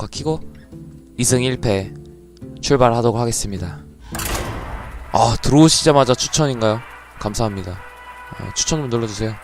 녹화 키고 2승 1패 출발하도록 하겠습니다. 아 들어오시자마자 추천인가요? 감사합니다. 어, 추천 좀 눌러주세요.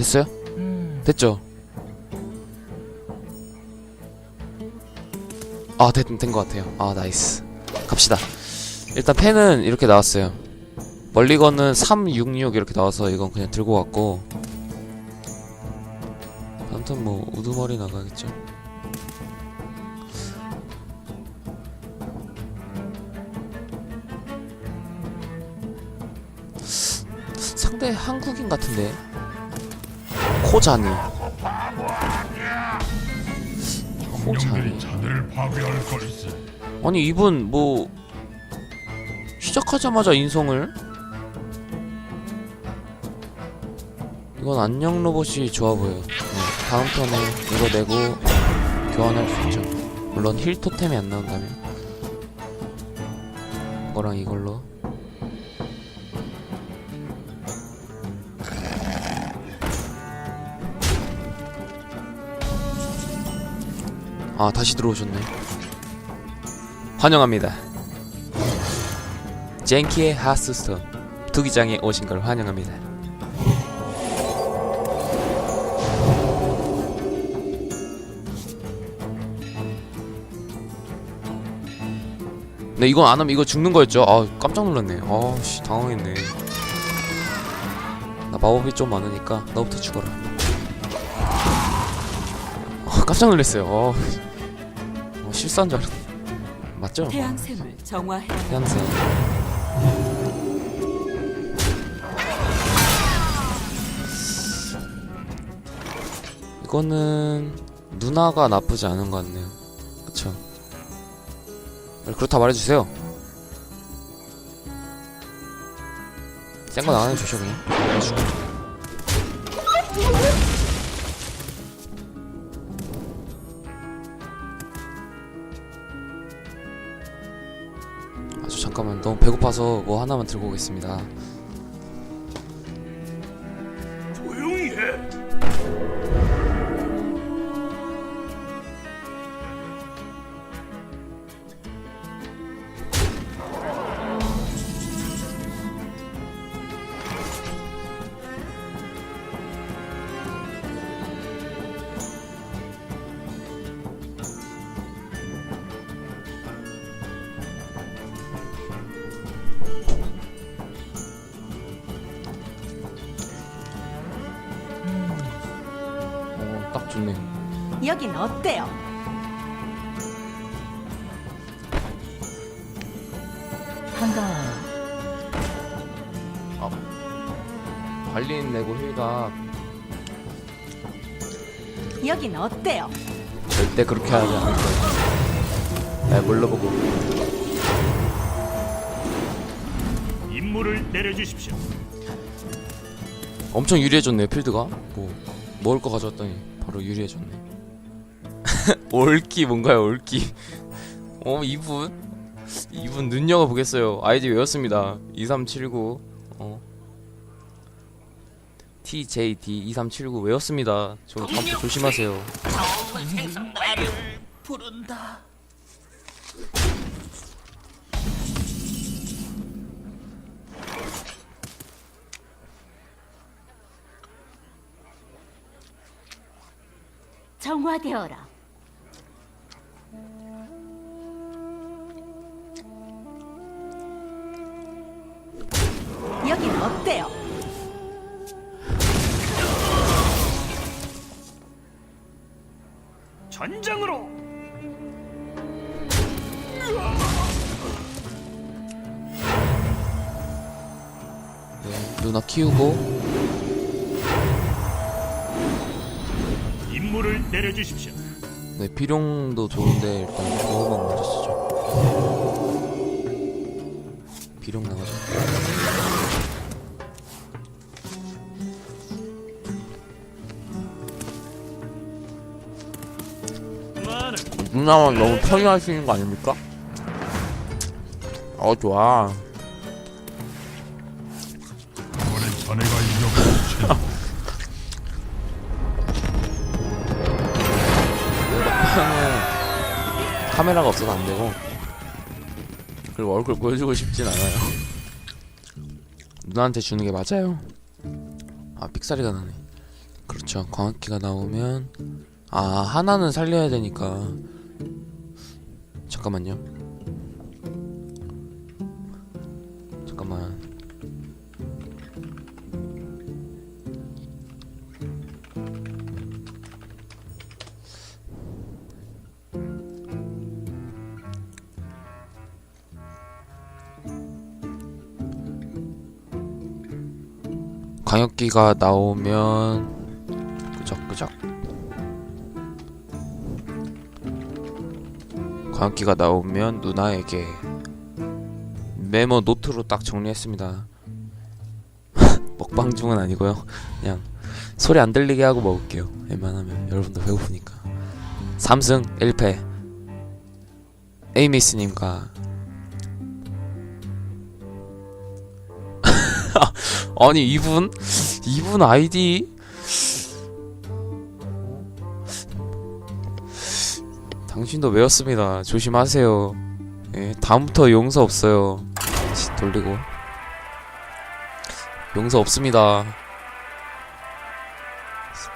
됐어요? 됐죠? 아, 된, 된것 같아요. 아, 나이스. 갑시다. 일단 펜은 이렇게 나왔어요. 멀리건은 366 이렇게 나와서 이건 그냥 들고 왔고. 아무튼 뭐, 우두머리 나가겠죠. 상대 한국인 같은데. 파괴할 걸세. 아니 이분 뭐 시작하자마자 인성을 이건 안녕 로봇이 좋아 보여요. 네, 다음 턴에 이거 내고 교환할 수 있죠. 물론 힐 토템이 안 나온다면 이거랑 이걸로 아 다시 들어오셨네. 환영합니다. 젠키의 하스스톤 투기장에 오신 걸 환영합니다. 네 이건 안 하면 이거 죽는 거였죠. 아 깜짝 놀랐네. 아씨 당황했네. 나 마법이 좀 많으니까 너부터 죽어라. 아, 깜짝 놀랐어요. 어, 어, 실수한 줄 알았. 맞죠? 태양샘을 정화해야 한다. 태양생 이거는 누나가 나쁘지 않은 것 같네요 그쵸 그렇다 말해주세요 센거 나가는 주셔 그냥 배고파서 뭐 하나만 들고 오겠습니다 여긴 어때요? 반가워요. 관리인 내고 힐가 여긴 어때요? 절대 그렇게 하지 않을 거예요 날 물러보고 임무를 내려주십시오. 엄청 유리해졌네 필드가 뭐 먹을 거 가져왔더니 바로 유리해졌네 올기 뭔가요 올기 어 이분 이분 눈여겨 보겠어요. 아이디 외웠습니다. 2379 어. TJD 2379 외웠습니다. 저 다음부터 조심하세요. 정화되어라. 누나 키우고 임무를 내려주십시오. 네 비룡도 좋은데 일단 보호막 먼저 쓰죠. 비룡 나가죠. 많은 누나만 너무 편히 하시는 거 아닙니까? 어 좋아. 카메라가 없어서 안 되고 그리고 얼굴 보여주고 싶진 않아요. 누나한테 주는 게 맞아요. 아 삑사리가 나네. 그렇죠. 광학기가 나오면 아 하나는 살려야 되니까 잠깐만요. 잠깐만. 광역기가 나오면 끄적끄적 광역기가 나오면 누나에게 메모 노트로 딱 정리했습니다. 먹방 중은 아니고요. 그냥 소리 안 들리게 하고 먹을게요. 웬만하면 여러분들 배고프니까. 3승 1패. 에이미스님과 아니 이분 이분 아이디 당신도 외웠습니다. 조심하세요. 예, 다음부터 용서 없어요. 시- 돌리고 용서 없습니다.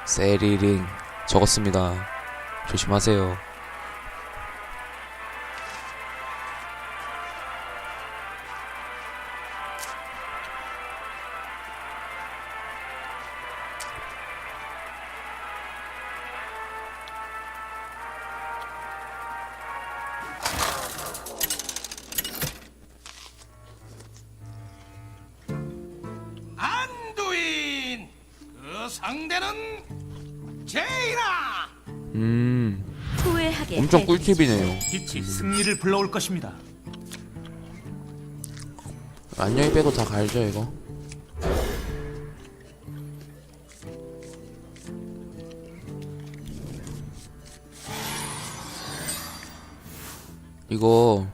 세리링 적었습니다. 조심하세요. 음, 후회하게 엄청 해 꿀팁이네요. 빛이 승리를 불러올 것입니다. 안녕히 빼고 다 갈죠 이거. 이거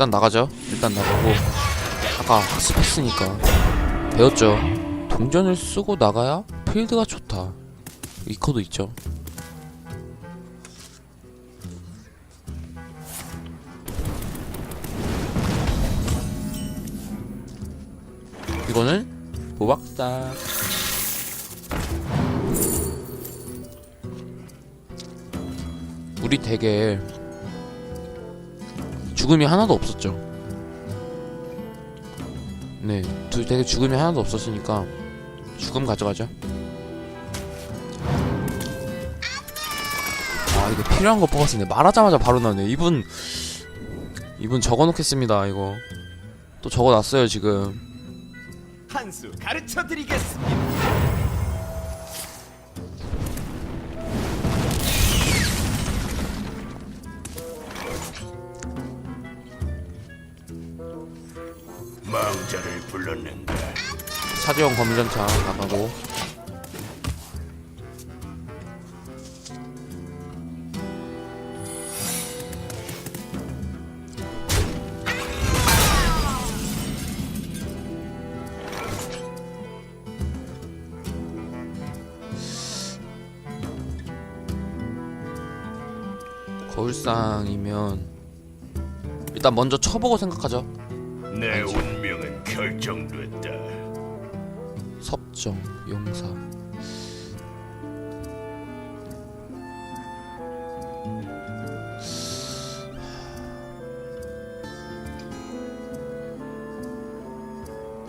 일단 나가죠. 일단 나가고 아까 학습했으니까 배웠죠. 동전을 쓰고 나가야 필드가 좋다. 이 코드 있죠. 이거는 도박다. 우리 덱에 죽음이 하나도 없었죠. 네, 두 덱에 죽음이 하나도 없었으니까 죽음 가져가죠. 아 이거 필요한 거 뽑았었네. 말하자마자 바로 나오네. 이분 이분 적어놓겠습니다. 이거 또 적어놨어요 지금. 한수 가르쳐 드리겠습니다. 사제형 거미전차 나가고. 거울상이면 일단 먼저 쳐보고 생각하죠. 내 운명은 결정됐다. 섭정, 용사.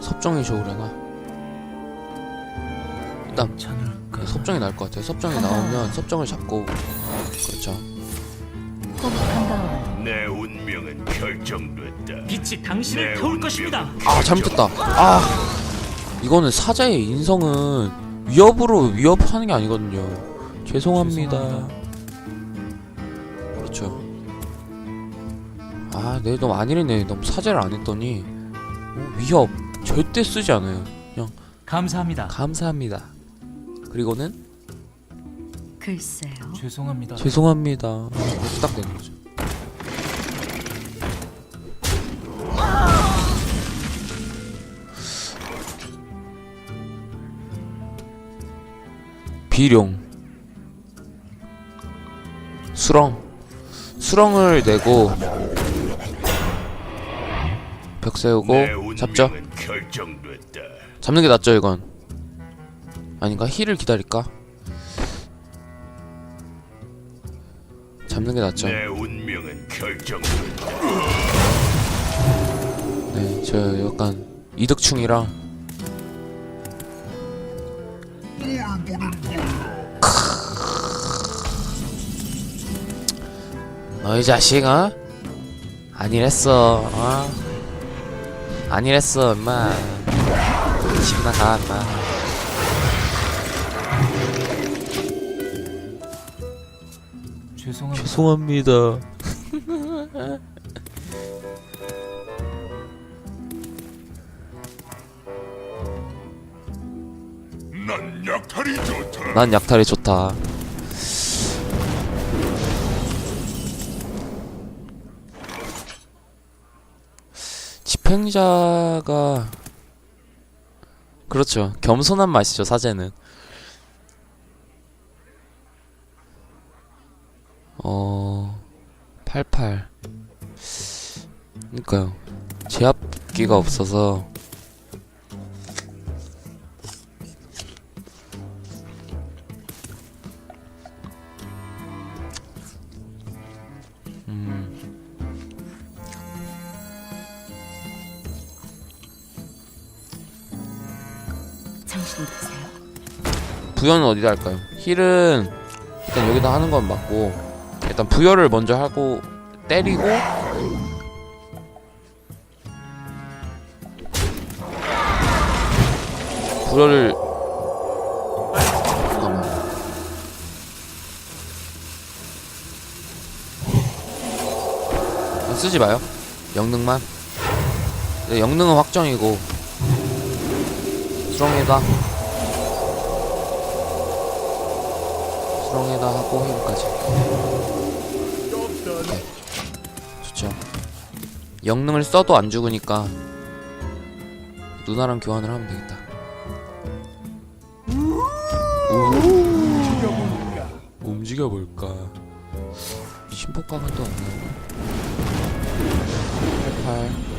섭정이 좋으려나? 일단 섭정이 나을 것 같아요. 섭정이 나오면 섭정을 잡고 그렇죠. 꼭 반가워요. 내 운명은 결정됐다. 빛이 당신을 내 태울 것입니다. 아 잘못했다. 아 이거는 사자의 인성은 위협으로 위협하는 게 아니거든요. 죄송합니다. 그렇죠. 아, 내 너무 아니네. 너무 사죄를 안 했더니 어, 위협 절대 쓰지 않아요. 그냥 감사합니다. 감사합니다. 그리고는 글쎄요. 죄송합니다. 죄송합니다. 이렇게 딱 되는 거죠. 비룡 수렁 수렁을 내고 벽 세우고 내 잡죠. 잡는 게 낫죠 이건 아닌가 힐을 기다릴까 잡는 게 낫죠 내 운명은 결정됐다. 네, 저 약간 이득충이라. 너희 자식, 어? 아니랬어, 어? 아니랬어, 임마. 집이나 가, 임마. 죄송합니다. 죄송합니다. 난 약탈이 좋다. 난 약탈이 좋다. 집행자가 그렇죠. 겸손한 맛이죠, 사제는. 어... 88. 그니까요. 제압기가 없어서 부여는 어디다 할까요? 힐은 일단 여기다 하는 건 맞고 일단 부여를 먼저 하고 때리고. 부여를 잠깐만. 아, 쓰지 마요. 영능만. 네, 영능은 확정이고. 수렁에다 수렁에다 하고 힘까지 오케이. 좋죠. 영능을 써도 안 죽으니까 누나랑 교환을 하면 되겠다. 움직여볼까? 심폭각은 또 없나 88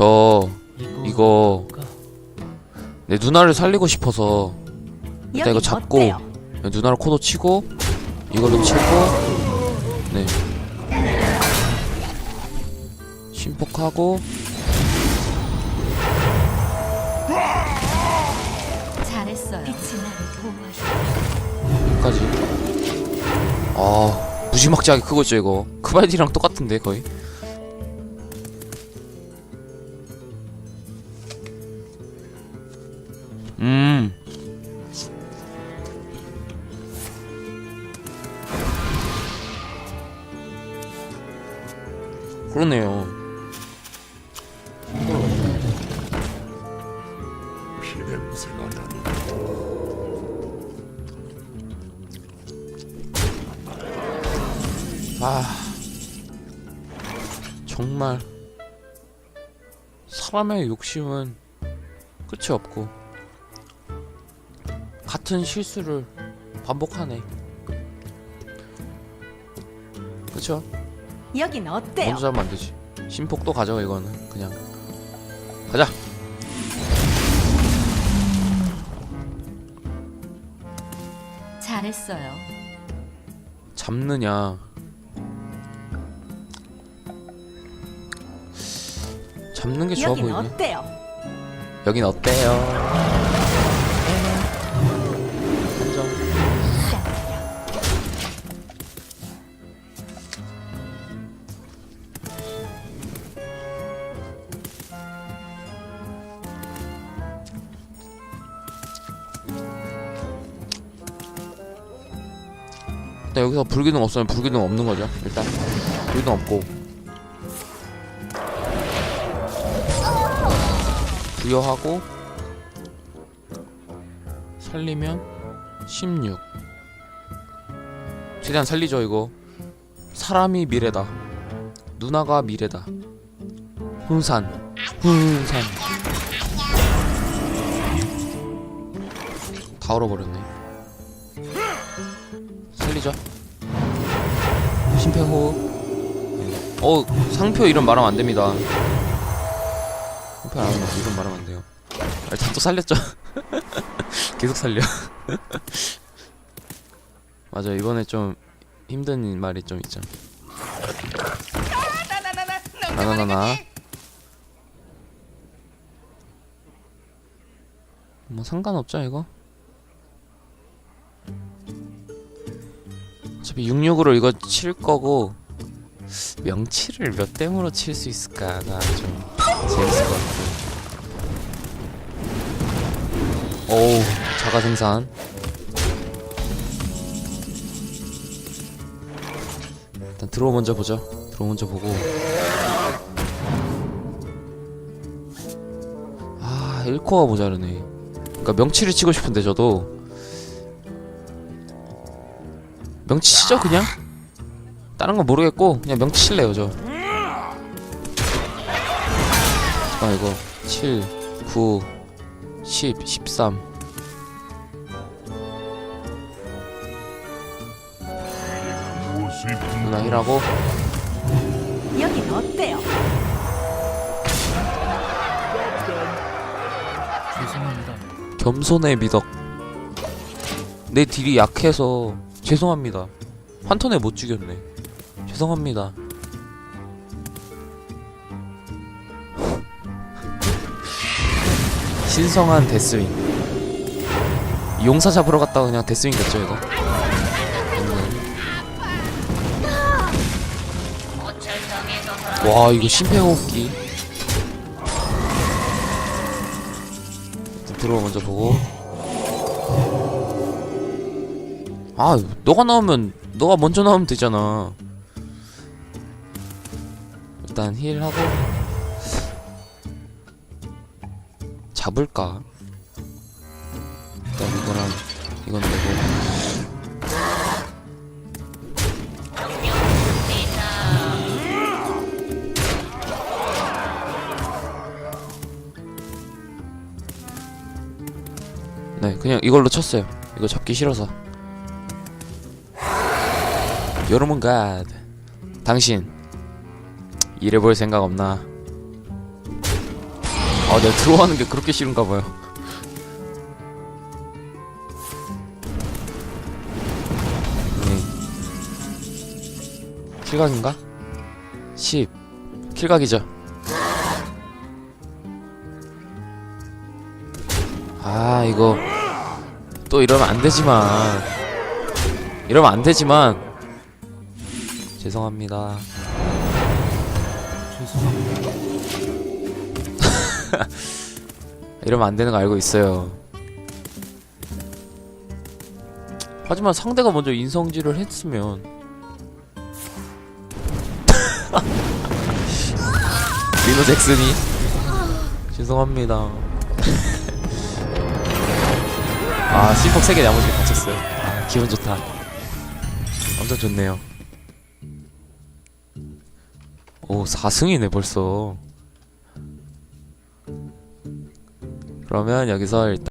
저 이거 내 누나를 살리고 싶어서 일단 이거 잡고 어때요? 누나를 코도 치고 이걸로 치고 네. 심폭하고. 잘했어요. 여기까지. 아 무지막지하게 크고 있죠 이거. 크발디랑 똑같은데 거의 아 정말 사람의 욕심은 끝이 없고 같은 실수를 반복하네. 그쵸? 여긴 어때요? 먼저 잡으면 안 되지. 심폭도 가져가 이거는 그냥 가자. 잘했어요. 잡느냐? 잡는 게 좋아 여긴 보이네. 어때요? 여긴 어때요? 한정. 일단 여기서 불기둥 없으면 불기둥 없는 거죠. 일단 불기둥 없고 부여하고 살리면 16 최대한 살리죠 이거. 사람이 미래다. 누나가 미래다. 훈산. 훈산. 다 얼어버렸네. 살리죠. 심폐호흡. 어 상표 이름 말하면 안됩니다 상표 안 하면 이름 말하면 안 돼요. 일단 또 살렸죠. 계속 살려. 맞아 이번에 좀 힘든 말이 좀 있죠. 나나나나 뭐 상관없죠 이거? 어차피 66으로 이거 칠 거고 명치를 몇 댐으로 칠 수 있을까가 좀 재밌을 것 같아요 오우 자가 생산. 일단 드로우 먼저 보죠. 드로우 먼저 보고. 아 1코어가 모자르네. 그니까 명치를 치고 싶은데 저도. 명치 치죠 그냥? 다른 건 모르겠고 그냥 명치 칠래요 저 이거. 7 9 10 13 무엇을 누나 힐하고. 여긴 어때요? 겸손의 미덕. 내 딜이 약해서 죄송합니다. 한 턴에 못 죽였네. 죄송합니다 신성한 데스윙. 용사 잡으러 갔다가 그냥 데스윙 됐죠 이거 와 이거 심폐호흡기. 들어와 먼저 보고. 아 너가 나오면 너가 먼저 나오면 되잖아. 일단 힐하고 잡을까? 일단 이거랑 이건 내고. 네 그냥 이걸로 쳤어요. 이거 잡기 싫어서. 여러분 갓 당신. 일해볼 생각 없나 아 내가 들어가는 게 그렇게 싫은가 봐요 네. 킬각인가? 10 킬각이죠 아 이거 또 이러면 안 되지만 이러면 안 되지만 죄송합니다. 죄송합니다. 이러면 안 되는 거 알고 있어요. 하지만 상대가 먼저 인성질을 했으면 리노 잭슨이 죄송합니다. 아 심폭 3개 야무지게 다쳤어요. 아, 기분 좋다. 엄청 좋네요. 오 4승이네 벌써. 그러면 여기서 일단